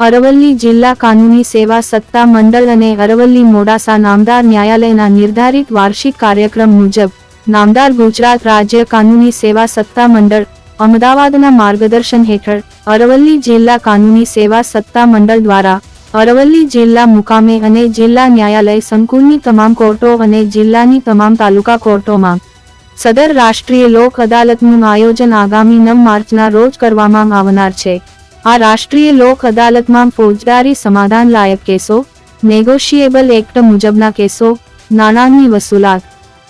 અરવલ્લી જિલ્લા કાનૂની સેવા સત્તા મંડળ અને અરવલ્લી મોડાસા નામદાર ન્યાયાલયના નિર્ધારિત વાર્ષિક કાર્યક્રમ મુજબ, નામદાર ગુજરાત રાજ્ય કાનૂની સેવા સત્તા મંડળ, અમદાવાદના માર્ગદર્શન હેઠળ, અરવલ્લી જિલ્લા કાનૂની સેવા સત્તા મંડળ દ્વારા, અરવલ્લી જિલ્લા મુકામે અને જિલ્લા ન્યાયાલય સંકુલની તમામ કોર્ટો અને જિલ્લાની તમામ તાલુકા કોર્ટોમાં, સદર રાષ્ટ્રીય લોક અદાલતનું આયોજન આગામી નવ માર્ચના રોજ કરવામાં આવનાર છે. આ રાષ્ટ્રીય લોક અદાલતમાં ફોજદારી સમાધાન લાયક કેસો નેગોશિયેબલ એક્ટ મુજબના કેસો, નાણાંની વસૂલાત,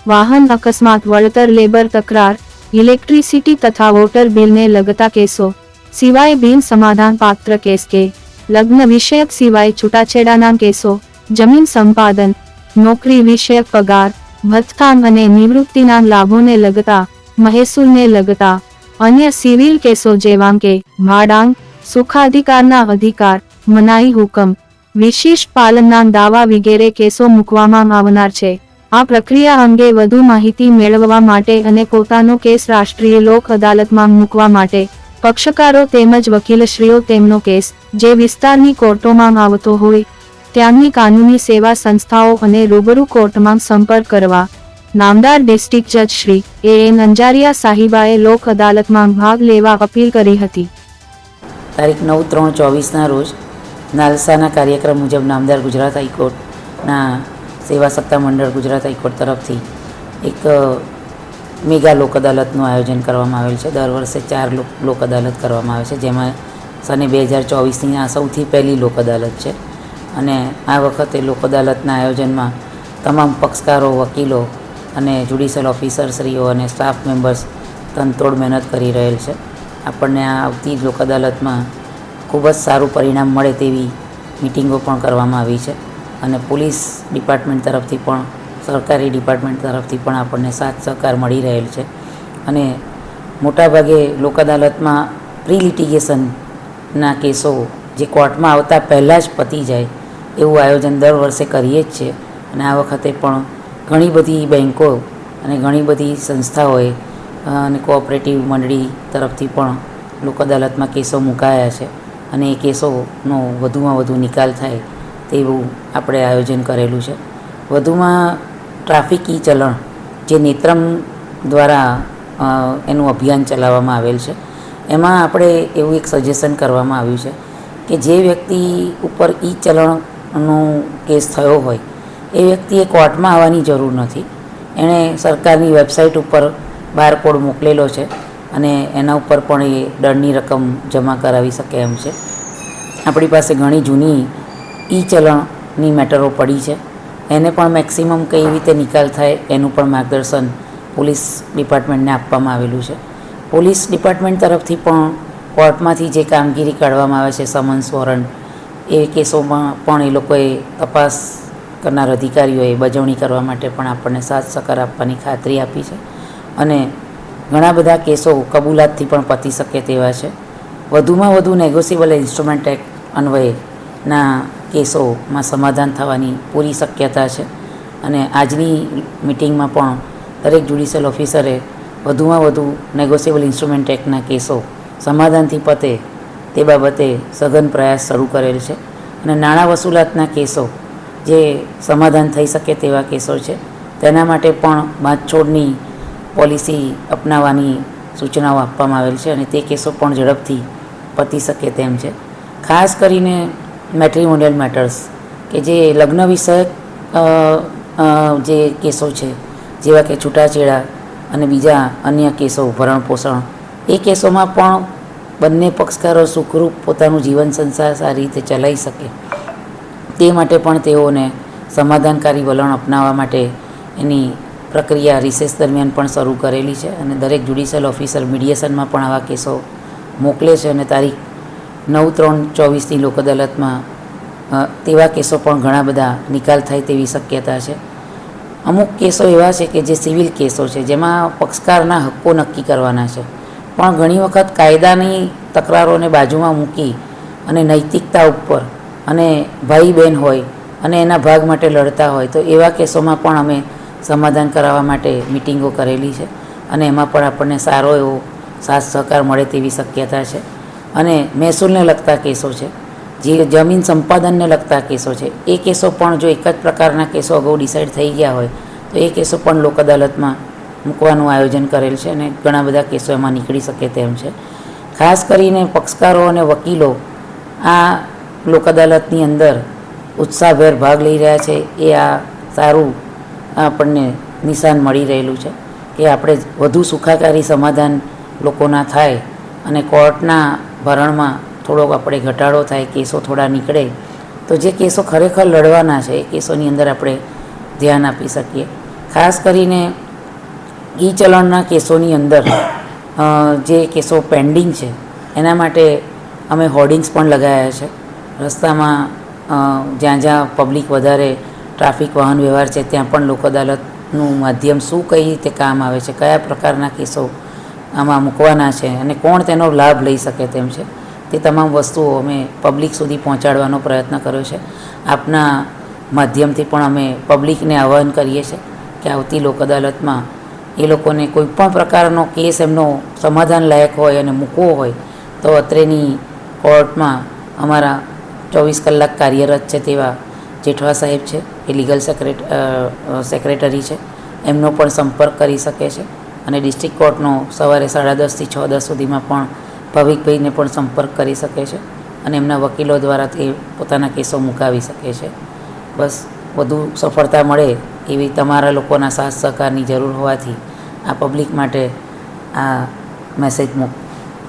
વાહન અકસ્માત, વળતર લેબર તકરાર ઇલેક્ટ્રિસિટી તથા વોટર બિલને લગતા કેસો, સિવાય બિન સમાધાન પાત્ર કેસ કે, લગ્ન વિષયક સિવાય છૂટાછેડાના કેસો, જમીન સંપાદન, નોકરી વિષયક પગાર, ભથ્થાન અને નિવૃત્તિના લાભોને લગતા, મહેસૂલને લગતા, અન્ય સિવિલ કેસો જેવા કે, ભાડાંગ સુખાધિકારના અધિકાર, મનાઈ હુકમ વિશિષ્ટ પાલનના દાવા વગેરે કેસો મૂકવામાં આવનાર છે. આ પ્રક્રિયા અંગે વધુ માહિતી મેળવવા માટે અને પોતાનો કેસ રાષ્ટ્રીય લોક અદાલતમાં મૂકવા માટે, પક્ષકારો તેમજ વકીલશ્રીઓ તેમનો કેસ, જે વિસ્તારની કોર્ટોમાં આવતો હોય, ત્યાંની કાનૂની સેવા સંસ્થાઓ અને રૂબરૂ કોર્ટમાં સંપર્ક કરવા. નામદાર ડિસ્ટ્રિક્ટ જજ શ્રી એ એન અંજારિયા સાહિબાએ લોક અદાલતમાં ભાગ લેવા અપીલ કરી હતી. તારીખ નવ ત્રણ ચોવીસના રોજ નાલસાના કાર્યક્રમ મુજબ નામદાર ગુજરાત હાઈકોર્ટના સેવા સત્તા મંડળ ગુજરાત હાઈકોર્ટ તરફથી એક મેગા લોક અદાલતનું આયોજન કરવામાં આવેલ છે. દર વર્ષે ચાર લોક અદાલત કરવામાં આવે છે, જેમાં સને બે હજાર ચોવીસની આ સૌથી પહેલી લોક અદાલત છે. અને આ વખતે લોક અદાલતના આયોજનમાં તમામ પક્ષકારો, વકીલો અને જ્યુડિશિયલ ઓફિસરશ્રીઓ અને સ્ટાફ મેમ્બર્સ તનતોડ મહેનત કરી રહેલ છે. આપણને આ આવતી લોક અદાલતમાં ખૂબ જ સારું પરિણામ મળે તેવી મિટિંગો પણ કરવામાં આવી છે. અને પોલીસ ડિપાર્ટમેન્ટ તરફથી પણ, સરકારી ડિપાર્ટમેન્ટ તરફથી પણ આપણને સાથ સહકાર મળી રહેલ છે. અને મોટાભાગે લોક અદાલતમાં પ્રી લિટિગેશનના કેસો જે કોર્ટમાં આવતા પહેલાં જ પતી જાય, એવું આયોજન દર વર્ષે કરીએ જ છે અને આ વખતે પણ ઘણી બધી બેન્કો અને ઘણી બધી સંસ્થાઓએ અને કોઓપરેટિવ મંડળી તરફથી પણ લોક અદાલતમાં કેસો મુકાયા છે અને એ કેસોનો વધુમાં વધુ નિકાલ થાય તેવું આપણે આયોજન કરેલું છે. વધુમાં ટ્રાફિક ઈ ચલણ જે નેત્રમ દ્વારા એનું અભિયાન ચલાવવામાં આવેલ છે. એમાં આપણે એવું એક સજેશન કરવામાં આવ્યું છે કે જે વ્યક્તિ ઉપર ઈ ચલણનો કેસ થયો હોય, એ વ્યક્તિએ કોર્ટમાં આવવાની જરૂર નથી. એણે સરકારની વેબસાઇટ ઉપર બારકોડ મોકલેલો છે અને એના ઉપર પણ એ દંડની રકમ જમા કરાવી શકે એમ છે. આપણી પાસે ઘણી જૂની ઈ ચલણની મેટરો પડી છે. એને પણ મેક્સિમમ કઈ રીતે નિકાલ થાય એનું પણ માર્ગદર્શન પોલીસ ડિપાર્ટમેન્ટને આપવામાં આવેલું છે. પોલીસ ડિપાર્ટમેન્ટ તરફથી પણ કોર્ટમાંથી જે કામગીરી કાઢવામાં આવે છે, સમન્સ વોરંટ, એ કેસોમાં પણ એ લોકોએ તપાસ કરનાર અધિકારીઓએ બજવણી કરવા માટે પણ આપણને સાથ સહકાર આપવાની ખાતરી આપી છે. અને ઘણા બધા કેસો કબૂલાતથી પણ પતી શકે તેવા છે. વધુમાં વધુ નેગોશિયેબલ ઇન્સ્ટ્રુમેન્ટ એક્ટ અન્વયેના કેસોમાં સમાધાન થવાની પૂરી શક્યતા છે. અને આજની મિટિંગમાં પણ દરેક જ્યુડિશિયલ ઓફિસરે વધુમાં વધુ નેગોશિયેબલ ઇન્સ્ટ્રુમેન્ટ એક્ટના કેસો સમાધાનથી પતે તે બાબતે સઘન પ્રયાસ શરૂ કરેલ છે. અને નાણાં વસૂલાતના કેસો જે સમાધાન થઈ શકે તેવા કેસો છે, તેના માટે પણ બાંધછોડની પોલિસી અપનાવવાની સૂચનાઓ આપવામાં આવેલ છે અને તે કેસો પણ ઝડપથી પતી શકે તેમ છે. ખાસ કરીને મેટ્રિમોનિયલ મેટર્સ, કે જે લગ્ન વિષયક જે કેસો છે, જેવા કે છૂટાછેડા અને બીજા અન્ય કેસો ભરણ પોષણ એ કેસોમાં પણ બંને પક્ષકારો સુખરૂપ પોતાનું જીવન સંસાર સારી રીતે ચલાવી શકે. તે માટે પણ તેઓને સમાધાનકારી વલણ અપનાવવા માટે એની પ્રક્રિયા રિસેસ દરમિયાન પણ શરૂ કરેલી છે અને દરેક જ્યુડિશિયલ ઓફિસર મીડિયેશનમાં પણ આવા કેસો મોકલે છે અને તારીખ નવ ત્રણ ચોવીસની લોક અદાલતમાં તેવા કેસો પણ ઘણા બધા નિકાલ થાય તેવી શક્યતા છે. અમુક કેસો એવા છે કે જે સિવિલ કેસો છે, જેમાં પક્ષકારના હક્કો નક્કી કરવાના છે. પણ ઘણી વખત કાયદાની તકરારોને બાજુમાં મૂકી અને નૈતિકતા ઉપર અને ભાઈ બહેન હોય અને એના ભાગ માટે લડતા હોય, તો એવા કેસોમાં પણ અમે સમાધાન કરાવવા માટે મિટિંગો કરેલી છે અને એમાં પણ આપણને સારો એવો સાથ સહકાર મળે તેવી શક્યતા છે. અને મહેસૂલને લગતા કેસો છે. જે જમીન સંપાદનને લગતા કેસો છે. એ કેસો પણ જો એક જ પ્રકારના કેસો અગાઉ ડિસાઇડ થઈ ગયા હોય, તો એ કેસો પણ લોક અદાલતમાં મૂકવાનું આયોજન કરેલ છે અને ઘણા બધા કેસો એમાં નીકળી શકે તેમ છે. ખાસ કરીને પક્ષકારો અને વકીલો આ લોક અદાલતની અંદર ઉત્સાહભેર ભાગ લઈ રહ્યા છે. એ આ સારું આપણને નિશાન મળી રહેલું છે કે આપણે વધુ સુખાકારી સમાધાન લોકોના થાય અને કોર્ટના ભરણમાં થોડોક આપણે ઘટાડો થાય, કેસો થોડા નીકળે, તો જે કેસો ખરેખર લડવાના છે એ કેસોની અંદર આપણે ધ્યાન આપી શકીએ. ખાસ કરીને ઈ ચલણના કેસોની અંદર જે કેસો પેન્ડિંગ છે, એના માટે અમે હોર્ડિંગ્સ પણ લગાવ્યા છે. રસ્તામાં જ્યાં જ્યાં પબ્લિક વધારે ટ્રાફિક વાહન વ્યવહાર છે, ત્યાં પણ લોક અદાલતનું માધ્યમ શું કઈ રીતે કામ આવે છે, કયા પ્રકારના કેસો આમાં મૂકવાના છે અને કોણ તેનો લાભ લઈ શકે તેમ છે, તે તમામ વસ્તુઓ અમે પબ્લિક સુધી પહોંચાડવાનો પ્રયત્ન કર્યો છે. આપના માધ્યમથી પણ અમે પબ્લિકને આહવાન કરીએ છીએ કે આવતી લોક અદાલતમાં એ લોકોને કોઈ પણ પ્રકારનો કેસ એમનો સમાધાન લાયક હોય અને મૂકવો હોય, તો અત્રેની કોર્ટમાં અમારા ચોવીસ કલાક કાર્યરત છે તેવા જેઠવા સાહેબ છે, એ લીગલ સેક્રેટ સેક્રેટરી છે. એમનો પણ સંપર્ક કરી શકે છે અને ડિસ્ટ્રિક્ટ કોર્ટનો સવારે સાડા દસથી છ દસ સુધીમાં પણ ભાવિકભાઈને પણ સંપર્ક કરી શકે છે અને એમના વકીલો દ્વારા તે પોતાના કેસો મુકાવી શકે છે. બસ, વધુ સફળતા મળે એવી તમારા લોકોના સાથ સહકારની જરૂર હોવાથી આ પબ્લિક માટે આ મેસેજ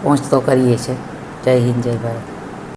પહોંચતો કરીએ છીએ. જય હિન્દ, જય ભારત.